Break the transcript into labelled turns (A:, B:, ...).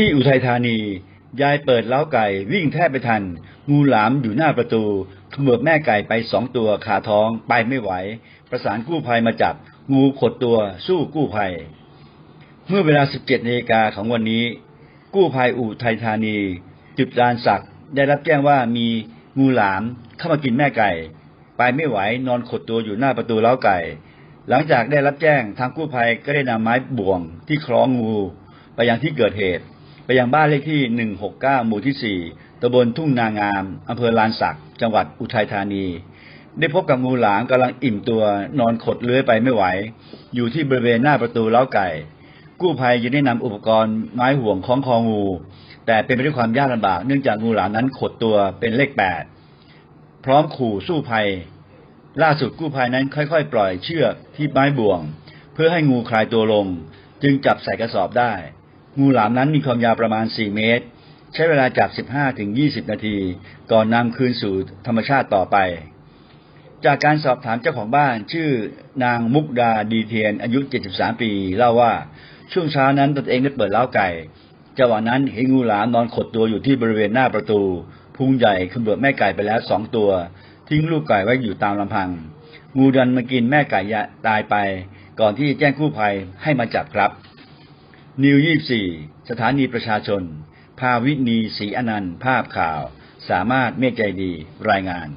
A: ที่อุทัยธานี ยายเปิดเล้าไก่วิ่งแทบไปทัน งูหลามอยู่หน้าประตูขมือบแม่ไก่ไปสองตัวขาท้องไปไม่ไหว ประสานกู้ภัยมาจับ งูขดตัวสู้กู้ภัย เมื่อเวลา 17นาฬิกาของวันนี้ กู้ภัยอุทัยธานี จุดลานสักได้รับแจ้งว่ามีงูหลามเข้ามากินแม่ไก่ ไปไม่ไหวนอนขดตัวอยู่หน้าประตูเล้าไก่ หลังจากได้รับแจ้งทางกู้ภัยก็ได้นำไม้บ่วงที่คล้องงู ไปยังที่เกิดเหตุ ไปยังบ้านเลขที่ 169 หมู่ที่ 4ตำบลทุ่งนางาม อำเภอลานสัก จังหวัดอุทัยธานี ได้พบกับงูหลามกำลังอิ่มตัวนอนขดเลื้อยไปไม่ไหว อยู่ที่บริเวณหน้าประตูเล้าไก่ กู้ภัยจึงได้นำอุปกรณ์ไม้ห่วงคล้องคองู แต่เป็นไปด้วยความยากลำบาก เนื่องจากงูหลามนั้นขดตัวเป็นเลขแปดพร้อมขู่สู้ภัย ล่าสุดกู้ภัยนั้นค่อยๆ ปล่อยเชือกที่ไม้บ่วง เพื่อให้งูคลายตัวลง จึงจับใส่กระสอบได้ งูหลามนั้นมีความยาวประมาณ 4 เมตร ใช้เวลาจับ15-20 นาที ก่อนนำคืนสู่ธรรมชาติต่อไป จากการสอบถามเจ้าของบ้านชื่อนางมุกดาดีเทียน อายุ 73 ปี เล่าว่าช่วงเช้านั้นตนเองได้เปิดเล้าไก่จังหวะนั้นเห็นงูหลามนอนขดตัวอยู่ที่บริเวณหน้าประตู พุงใหญ่ขมือบแม่ไก่ไปแล้วสองตัว ทิ้งลูกไก่ไว้อยู่ตามลำพัง งูดันมากินแม่ไก่ตายไป ก่อนที่จะแจ้งกู้ภัยให้มาจับครับ นิวยี่สถานีประชาชน ภาวินีศรีอนันต์ ภาพข่าว สามารถเมฆใจดี รายงาน